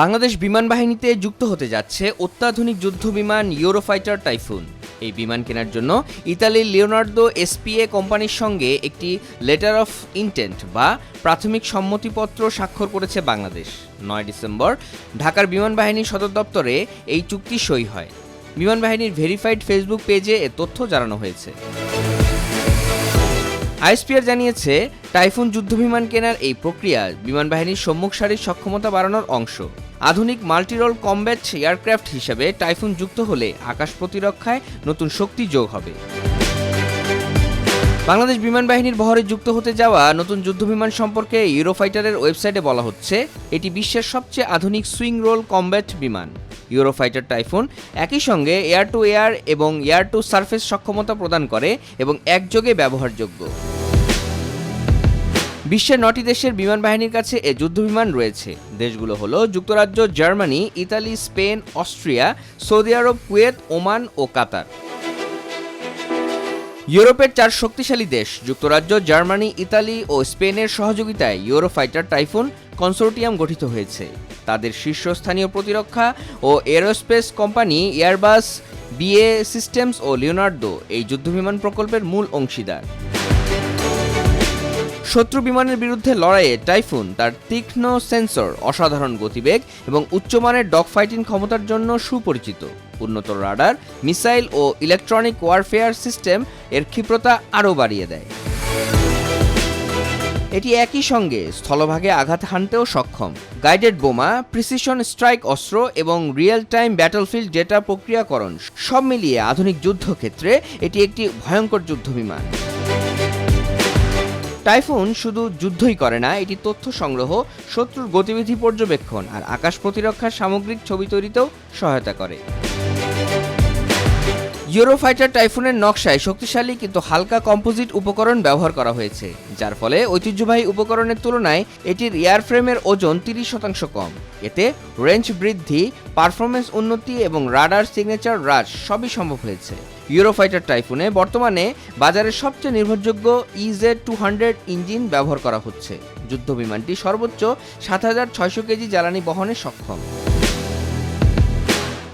বাংলাদেশ বিমান বাহিনীতে যুক্ত হতে যাচ্ছে অত্যাধুনিক যুদ্ধ বিমান ইউরোফাইটার টাইফুন এই বিমান কেনার জন্য ইতালির লিওনার্দো এসপিএ কোম্পানির সঙ্গে একটি লেটার অফ ইন্টেন্ট বা প্রাথমিক সম্মতিপত্র স্বাক্ষর করেছে বাংলাদেশ। নয় ডিসেম্বর ঢাকার বিমান বাহিনীর সদর দপ্তরে এই চুক্তি সই হয়। বিমান বাহিনীর ভেরিফাইড ফেসবুক পেজে এ তথ্য জানানো হয়েছে। আইএসপিআর জানিয়েছে টাইফুন যুদ্ধবিমান কেনার এই প্রক্রিয়া বিমান বাহিনীর সম্মুখ সারির সক্ষমতা বাড়ানোর অংশ। আধুনিক মাল্টিরোল কমব্যাট এয়ারক্রাফট হিসেবে টাইফুন যুক্ত হলে আকাশ প্রতিরক্ষায় নতুন শক্তি যোগ হবে। বাংলাদেশ বিমান বাহিনীর বহরে যুক্ত হতে যাওয়া নতুন যুদ্ধবিমান সম্পর্কে ইউরোফাইটারের ওয়েবসাইটে বলা হচ্ছে, এটি বিশ্বের সবচেয়ে আধুনিক সুইং রোল কমব্যাট বিমান। ইউরোফাইটার টাইফুন একই সঙ্গে এয়ার টু এয়ার এবং এয়ার টু সারফেস সক্ষমতা প্রদান করে এবং একযোগে ব্যবহারযোগ্য। বিশ্বের নটি দেশের বিমান বাহিনীর কাছে এ যুদ্ধবিমান রয়েছে। দেশগুলো হলো যুক্তরাজ্য, Germany, Italy, Spain, Austria, Saudi Arab, Kuwait, Oman ও কাতার। ইউরোপের চার শক্তিশালী দেশ, যুক্তরাজ্য, জার্মানি, ইতালি ও স্পেনের সহযোগিতায় ইউরোফাইটার টাইফুন কনসোর্টিয়াম গঠিত হয়েছে। তাদের শীর্ষস্থানীয় প্রতিরক্ষা ও aerospace company Airbus BA Systems ও লিওনার্দো এই যুদ্ধবিমান প্রকল্পের মূল অংশীদার। শত্রু বিমানের বিরুদ্ধে লড়াইয়ে টাইফুন, তার তীক্ষ্ণ সেন্সর, অসাধারণ গতিবেগ এবং উচ্চমানের ডগ ফাইটিং ক্ষমতার জন্য সুপরিচিত। উন্নত রাডার, মিসাইল ও ইলেকট্রনিক ওয়ারফেয়ার সিস্টেম এর ক্ষিপ্রতা আরও বাড়িয়ে দেয়। এটি একই সঙ্গে স্থলভাগে আঘাত হানতেও সক্ষম। গাইডেড বোমা, প্রিসিশন স্ট্রাইক অস্ত্র এবং রিয়েল টাইম ব্যাটলফিল্ড ডেটা প্রক্রিয়াকরণ সব মিলিয়ে আধুনিক যুদ্ধক্ষেত্রে এটি একটি ভয়ঙ্কর যুদ্ধবিমান। টাইফুন শুধু যুদ্ধই করে না, এটি তথ্য সংগ্রহ, শত্রুর গতিবিধি পর্যবেক্ষণ আর আকাশ প্রতিরক্ষার সামগ্রিক ছবি তৈরিতেও সহায়তা করে। ইউরোফাইটার টাইফুনের নকশায় শক্তিশালী কিন্তু হালকা কম্পোজিট উপকরণ ব্যবহার করা হয়েছে, যার ফলে ঐতিহ্যবাহী উপকরণের তুলনায় এটির এয়ারফ্রেমের ওজন তিরিশ শতাংশ কম। এতে রেঞ্জ বৃদ্ধি পারফরমেন্স উন্নতি এবং রাডার সিগনেচার হ্রাস সবই সম্ভব হয়েছে। ইউরোফাইটার টাইফুনে বর্তমানে বাজারের সবচেয়ে নির্ভরযোগ্য ইজেড টু হান্ড্রেড ইঞ্জিন ব্যবহার করা হচ্ছে। যুদ্ধ বিমানটি সর্বোচ্চ সাত হাজার ছয়শো কেজি জ্বালানি বহনে সক্ষম।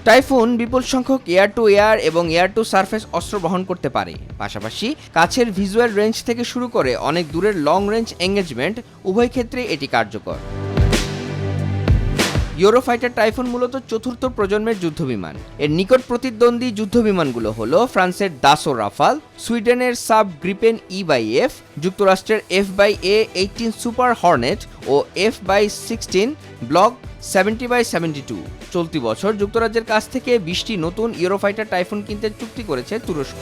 টাইফুন বিপুল সংখ্যক এয়ার টু এয়ার এবং এয়ার টু সারফেস অস্ত্র বহন করতে পারে। পাশাপাশি কাছের ভিজুয়াল রেঞ্জ থেকে শুরু করে অনেক দূরের লং রেঞ্জ এঙ্গেজমেন্ট উভয় ক্ষেত্রে এটি কার্যকর। ইউরোফাইটার টাইফুন মূলত চতুর্থ প্রজন্মের যুদ্ধবিমান। এর নিকট প্রতিদ্বন্দ্বী যুদ্ধবিমানগুলো হল ফ্রান্সের দাসো রাফাল, সুইডেনের Saab Gripen E by F যুক্তরাষ্ট্রের F by A eighteen super Hornet O F by sixteen block seventy by seventy two. চলতি বছর যুক্তরাজ্যের কাছ থেকে বিশটি নতুন ইউরোফাইটার টাইফুন কিনতে চুক্তি করেছে তুরস্ক।